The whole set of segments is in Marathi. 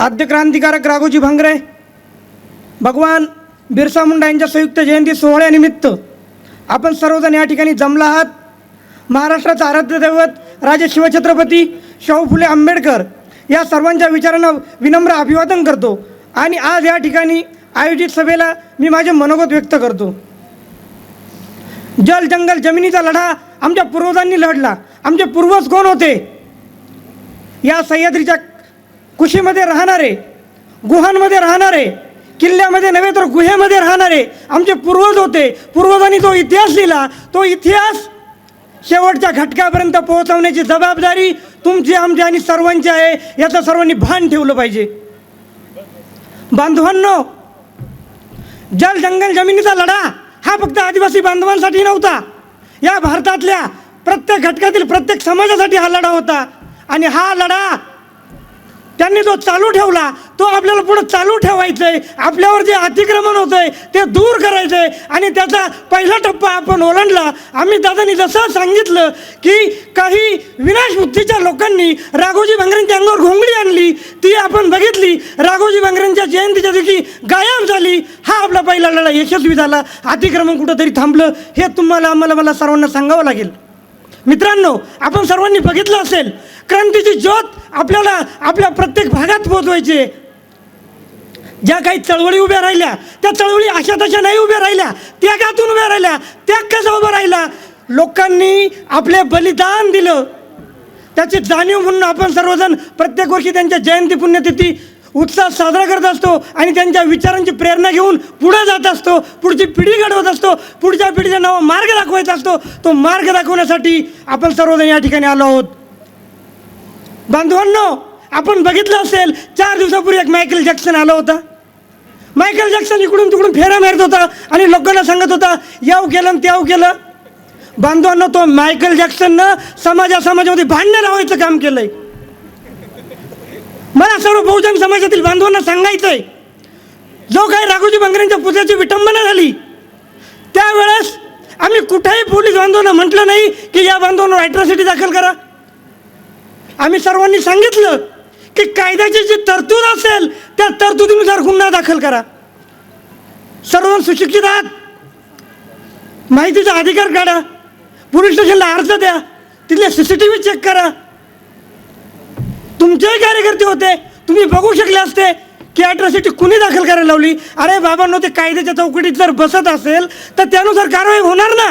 आद्य क्रांतिकारक राघोजी भांगरे भगवान बिरसा मुंडा यांच्या संयुक्त जयंती सोहळ्यानिमित्त आपण सर्वजण या ठिकाणी जमला आहात. महाराष्ट्राचं आराध्य दैवत राजे शिवछत्रपती शाहू फुले आंबेडकर या सर्वांच्या विचारांना विनम्र अभिवादन करतो आणि आज या ठिकाणी आयोजित सभेला मी माझे मनोगत व्यक्त करतो. जल जंगल जमिनीचा लढा आमच्या पूर्वजांनी लढला. आमचे पूर्वज कोण होते? या सह्याद्रीच्या कुशीमध्ये राहणारे गुहांमध्ये राहणारे किल्ल्यामध्ये नव्हे तर गुहेमध्ये राहणारे आमचे पूर्वज होते. पूर्वजांनी जो इतिहास लिहिला तो इतिहास शेवटच्या घटकापर्यंत पोहोचवण्याची जबाबदारी तुमची आमची आणि सर्वांची आहे याचं सर्वांनी भान ठेवलं पाहिजे. बांधवांनो जल जंगल जमिनीचा लढा हा फक्त आदिवासी बांधवांसाठी नव्हता. या भारतातल्या प्रत्येक घटकातील प्रत्येक समाजासाठी हा लढा होता. आणि हा लढा त्यांनी जो चालू ठेवला तो आपल्याला पुढं चालू ठेवायचं आहे आपल्यावर जे अतिक्रमण होतं आहे ते दूर करायचं आहे आणि त्याचा पहिला टप्पा आपण ओलांडला. आम्ही दादांनी जसं सांगितलं की काही विनाशबुद्धीच्या लोकांनी राघोजी भांगरेंच्या अंगावर घोंगडी आणली ती आपण बघितली. राघोजी भांगरेंच्या जयंतीच्या दिवशी गायब झाली. हा आपला पहिला लढा यशस्वी झाला. अतिक्रमण कुठंतरी थांबलं. हे तुम्हाला आम्हाला मला सर्वांना सांगावं लागेल. मित्रांनो आपण सर्वांनी बघितलं असेल क्रांतीची ज्योत आपल्याला आपल्या प्रत्येक भागात पोचवायची आहे. ज्या काही चळवळी उभ्या राहिल्या त्या चळवळी अशा तशा नाही उभ्या राहिल्या त्यागातून उभ्या राहिल्या त्याग कसा उभा राहिला लोकांनी आपले बलिदान दिलं त्याची जाणीव म्हणून आपण सर्वजण प्रत्येक वर्षी त्यांच्या जयंती पुण्यतिथी उत्साह साजरा करत असतो आणि त्यांच्या विचारांची प्रेरणा घेऊन पुढे जात असतो पुढची पिढी घडवत असतो पुढच्या पिढीचा नवा मार्ग दाखवायचा असतो तो मार्ग दाखवण्यासाठी आपण सर्वजण या ठिकाणी आलो आहोत. बांधवांनो आपण बघितलं असेल चार दिवसापूर्वी एक मायकेल जॅक्सन आला होता. मायकेल जॅक्सन इकडून तिकडून फेऱ्या मारत होता आणि लोकांना सांगत होता याव केलं आणि त्याव केलं. बांधवांनो तो मायकेल जॅक्सननं समाजा समाजामध्ये भांडणं लावायचं काम केलंय. मला सर्व बहुजन समाजातील बांधवांना सांगायचंय. जो काही राघोजी बंगरेंच्या पुतळ्याची विटंबना झाली त्यावेळेस आम्ही कुठेही पोलीस बांधवांना म्हटलं नाही की या बांधवांवर अॅट्रॉसिटी दाखल करा. आम्ही सर्वांनी सांगितलं की कायद्याची जी तरतूद असेल त्या तरतुदीनुसार गुन्हा दाखल करा. सर्वजण सुशिक्षित आहात. माहितीचा अधिकार काढा. पोलीस स्टेशनला अर्ज द्या. तिथले C C T V check करा. तुमचेही कार्यकर्ते होते. तुम्ही बघू शकले असते की अॅट्रॉसिटी कुणी दाखल करायला लावली? अरे बाबांनो ते कायद्याच्या चौकटीत जर बसत असेल तर त्यानुसार कारवाई होणार ना?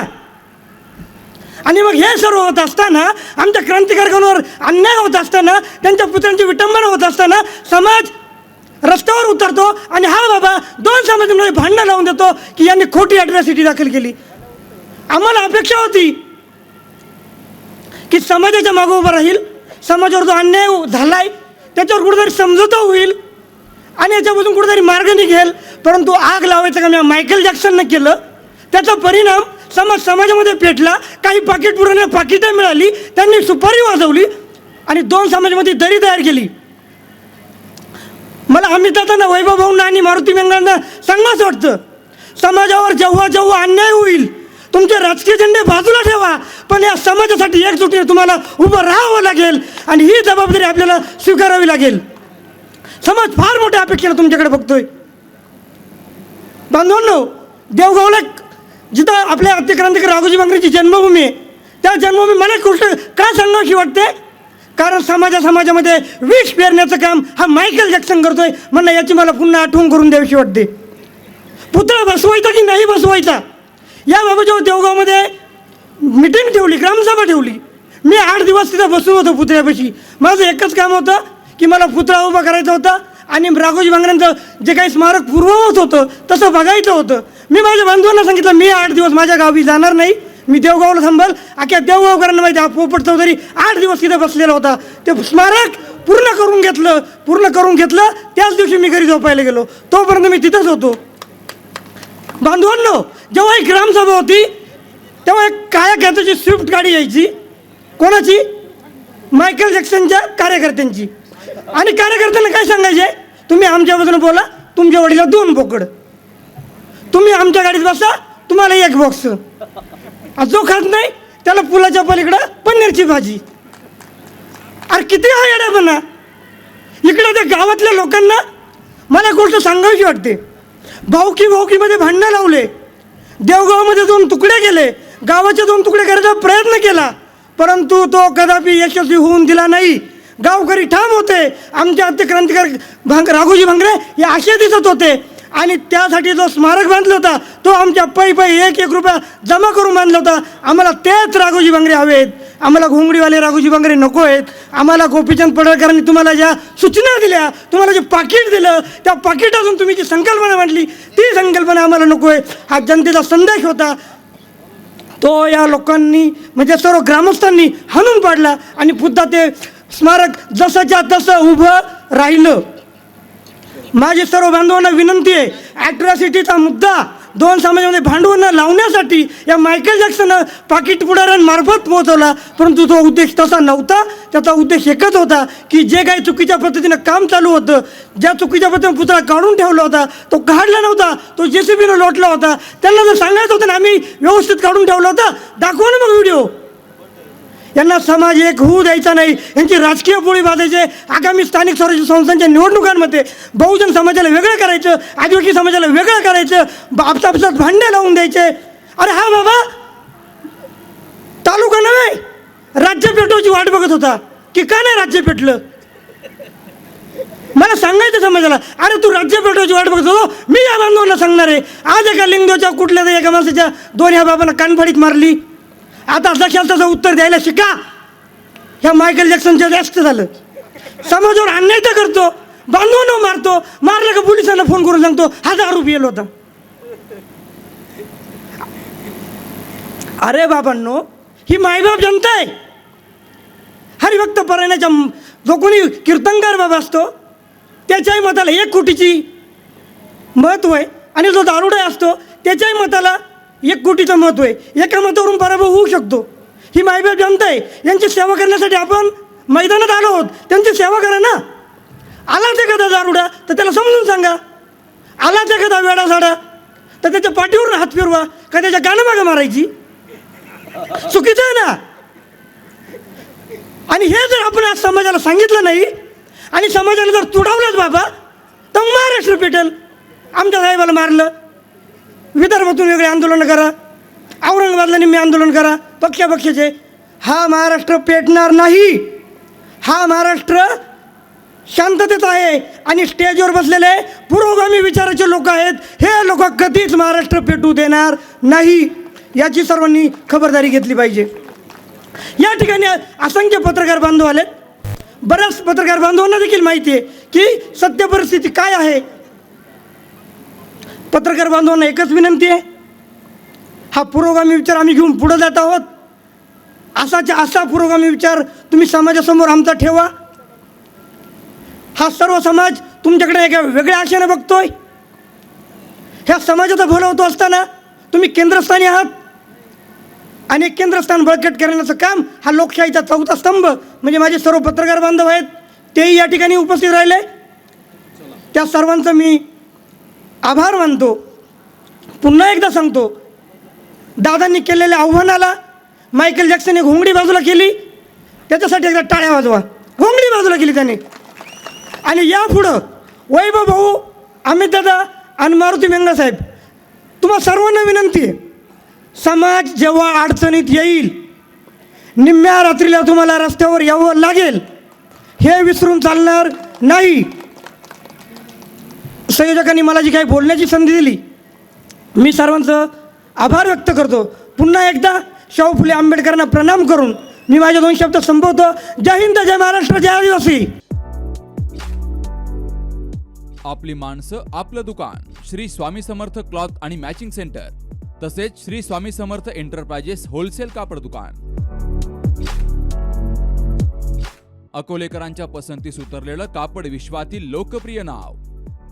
आणि मग हे सर्व होत असताना आमच्या क्रांतिकारकांवर अन्याय होत असताना त्यांच्या पुत्रांची विटंबना होत असताना समाज रस्त्यावर उतरतो आणि हा बाबा दोन समाजामध्ये भांडणं लावून देतो की यांनी खोटी अॅट्रॉसिटी दाखल केली. आम्हाला अपेक्षा होती की समाजाच्या मागं उभं राहील. समाजावर जो अन्याय झालाय त्याच्यावर कुठेतरी समजोता होईल आणि याच्यापासून कुठेतरी मार्ग निघेल. परंतु आग लावायचं काम या मायकेल जॅक्सननं केलं. त्याचा परिणाम समाज समाजामध्ये पेटला. काही पाकिट पुरवण्या पाकिटं मिळाली त्यांनी सुपारी वाजवली आणि दोन समाजामध्ये दरी तयार केली. मला अमित दादांना वैभव भाऊंना आणि मारुती व्यंगांना सांगाच वाटतं समाजावर जेव्हा जेव्हा अन्याय होईल तुमचे राजकीय झेंडे बाजूला ठेवा. पण या समाजासाठी एकजुटीने तुम्हाला उभं राहावं लागेल आणि ही जबाबदारी आपल्याला स्वीकारावी लागेल. समाज फार मोठ्या अपेक्षेनं तुमच्याकडे बघतोय. बांधवांनो देवगावला जिथं आपल्या अतिक्रांतिक राघोजी बांगरेची जन्मभूमी आहे त्या जन्मभूमी मला गोष्ट का सांगावीशी वाटते? कारण समाजा समाजामध्ये विष पेरण्याचं काम हा मायकेल जॅक्सन करतोय. म्हणणं याची मला पुन्हा आठवण करून द्यावीशी वाटते. पुतळा बसवायचा की नाही बसवायचा? या बाबाच्या देवगावमध्ये मिटिंग ठेवली ग्रामसभा ठेवली. मी आठ दिवस तिथं बसून होतो पुतळ्यापाशी. माझं एकच काम होतं की मला पुतळा उभा करायचा होता आणि राघोजी बांगऱ्यांचं जे काही स्मारक पूर्ववत होतं तसं बघायचं होतं. मी माझ्या बांधवांना सांगितलं मी आठ दिवस माझ्या गावी जाणार नाही. मी देवगावला थांबल. अख्या देवगावकरांना माहिती हा पोपट चौधरी आठ दिवस तिथे बसलेला होता. ते स्मारक पूर्ण करून घेतलं पूर्ण करून घेतलं. त्याच दिवशी मी घरी झोपायला गेलो. तोपर्यंत मी तिथंच होतो. बांधवांनो जेव्हा एक ग्रामसभा होती तेव्हा एक काया खॅताची स्विफ्ट गाडी यायची. कोणाची? मायकेल जॅक्सनच्या कार्यकर्त्यांची. आणि कार्यकर्त्यांना काय सांगायचे? तुम्ही आमच्या बोला तुमच्या वडीला दोन बोकड. तुम्ही आमच्या गाडीत बसा तुम्हाला एक बॉक्स जो खात नाही त्याला पुलाच्या पलीकडं पनीरची भाजी. अरे किती हा म्हणा इकडं त्या गावातल्या लोकांना मला एक गोष्ट सांगायची वाटते. भाऊकी भाऊकीमध्ये भांडणं लावले. देवगावमध्ये दोन तुकडे केले. गावाचे दोन तुकडे करायचा प्रयत्न केला. परंतु तो कदापि यशस्वी होऊन दिला नाही. गावकरी ठाम होते. आमचे आद्य क्रांतिकार भांग राघोजी भांगरे हे असे दिसत होते. आणि त्यासाठी जो स्मारक बांधला होता तो आमच्या पै पै एक एक रुपया जमा करून बांधला होता. आम्हाला तेच राघोजी भांगरे हवेत. आम्हाला घोंगडीवाले राघोजी भांगरे नको आहेत. आम्हाला गोपीचंद पडळकरांनी तुम्हाला ज्या सूचना दिल्या तुम्हाला जे पाकिट दिलं त्या पाकिटातून तुम्ही जी संकल्पना मांडली ती संकल्पना आम्हाला नको आहे हा जनतेचा संदेश होता. तो या लोकांनी म्हणजे सर्व ग्रामस्थांनी हाणून पाडला आणि पुन्हा ते स्मारक जसंच्या तसं उभं राहिलं. माझी सर्व बांधवांना विनंती आहे ॲट्रॉसिटीचा मुद्दा दोन समाजामध्ये भांडवल लावण्यासाठी या मायकेल जॅक्सननं पाकिट पुढाऱ्यांमार्फत पोहोचवला. परंतु तो उद्देश तसा नव्हता त्याचा उद्देश एकच होता की जे काही चुकीच्या पद्धतीनं काम चालू होतं ज्या चुकीच्या पद्धतीने पुतळा काढून ठेवला होता तो काढला नव्हता तो जे सी बीनं लोटला होता. त्यांना जर सांगायचं होतं ना आम्ही व्यवस्थित काढून ठेवला होता दाखवा ना मग व्हिडिओ. यांना समाज एक होऊ द्यायचा नाही. यांची राजकीय पोळी बांधायचे आगामी स्थानिक स्वराज्य संस्थांच्या निवडणुकांमध्ये बहुजन समाजाला वेगळं करायचं आदिवासी समाजाला वेगळं करायचं आपसापसात भांडे लावून द्यायचे. अरे हा बाबा तालुका नव्हे राज्य पेटवायची वाट बघत होता. की का नाही राज्य पेटलं? मला सांगायचं समाजाला अरे तू राज्य पेटवायची वाट बघत होतो मी या बांधवांना सांगणार आहे. आज एका लिंगदोच्या कुठल्या तरी एका माणसाच्या दोन ह्या बाबांना कानफाडीत मारली. आता जशाल तसं उत्तर द्यायला शिका. ह्या मायकल जॅक्सनच्या जास्त झालं. समाजावर अन्याय तर करतो. बांधवांना मारतो. मारलं का पोलिसांना फोन करून सांगतो. हजार रुपये होता. अरे बाबांनो ही मायबाप जनता आहे. हरिभक्त परायणाच्या जो कोणी कीर्तनकार बाबा असतो त्याच्याही मताला एक कोटीची महत्त्व आहे. आणि जो दारुडा असतो त्याच्याही मताला एक कोटीचं महत्त्व आहे. एका मतावरून पराभव होऊ शकतो. ही मायबाप जनता आहे. यांची सेवा करण्यासाठी आपण मैदानात आलो आहोत. त्यांची सेवा करा ना. आलाच एखादा दारुडा तर त्याला समजून सांगा. आलाच एखादा वेडा झाडा तर त्याच्या पाठीवरून हात फिरवा. का त्याच्या गाणं मारायची? चुकीचं आहे ना. आणि हे जर आपण आज समाजाला सांगितलं नाही आणि समाजाला जर तुडवलंच बाबा तर महाराष्ट्र पेटेल. आमच्या साहेबाला मारलं. विदर्भातून वेगळे आंदोलन करा. औरंगाबादला निम्मे आंदोलन करा. पक्षापक्षाचे. हा महाराष्ट्र पेटणार नाही. हा महाराष्ट्र शांततेत आहे. आणि स्टेजवर बसलेले पुरोगामी विचाराचे लोक आहेत. हे लोक कधीच महाराष्ट्र पेटू देणार नाही. याची सर्वांनी खबरदारी घेतली पाहिजे. या ठिकाणी असंख्य पत्रकार बांधव आलेत. बऱ्याच पत्रकार बांधवांना देखील माहिती आहे की सत्य परिस्थिती काय आहे? पत्रकार बांधवांना एकच विनंती आहे. हा पुरोगामी विचार आम्ही घेऊन पुढं जात आहोत. असाच्या असा पुरोगामी विचार तुम्ही समाजासमोर आमचा ठेवा. हा सर्व समाज तुमच्याकडे एका वेगळ्या आशेने बघतोय. ह्या समाजाचा भलं होतो असताना तुम्ही केंद्रस्थानी आहात. आणि केंद्रस्थान बळकट करण्याचं काम हा लोकशाहीचा चौथा स्तंभ म्हणजे माझे सर्व पत्रकार बांधव आहेत तेही या ठिकाणी उपस्थित राहिले. त्या सर्वांचं मी आभार मानतो. पुन्हा एकदा सांगतो. दादांनी केलेल्या आव्हानाला मायकेल जॅक्सनने घोंगडी बाजूला केली. त्याच्यासाठी एकदा टाळ्या वाजवा. घोंगडी बाजूला केली त्याने. आणि यापुढं वैभव भाऊ अमित दादा आणि मारुती मेंगासाहेब तुम्हा सर्वांना विनंती आहे. समाज जेव्हा अडचणीत येईल निम्म्या रात्रीला तुम्हाला रस्त्यावर यावं लागेल. हे विसरून चालणार नाही. संयोजकांनी मला जी काही बोलण्याची संधी दिली मी सर्वांचं आभार व्यक्त करतो. पुन्हा एकदा शाहू फुले आंबेडकरांना प्रणाम करून मी माझे दोन शब्द संपवतो. जय हिंद जय महाराष्ट्र जय आदिवासी. आपली माणसं आपलं दुकान. श्री स्वामी समर्थ क्लॉथ आणि मॅचिंग सेंटर. तसेच श्री स्वामी समर्थ एंटरप्राइजेस होलसेल कापड दुकान. अकोलेकरांच्या पसंतीस उतरलेलं कापड विश्वातील लोकप्रिय नाव.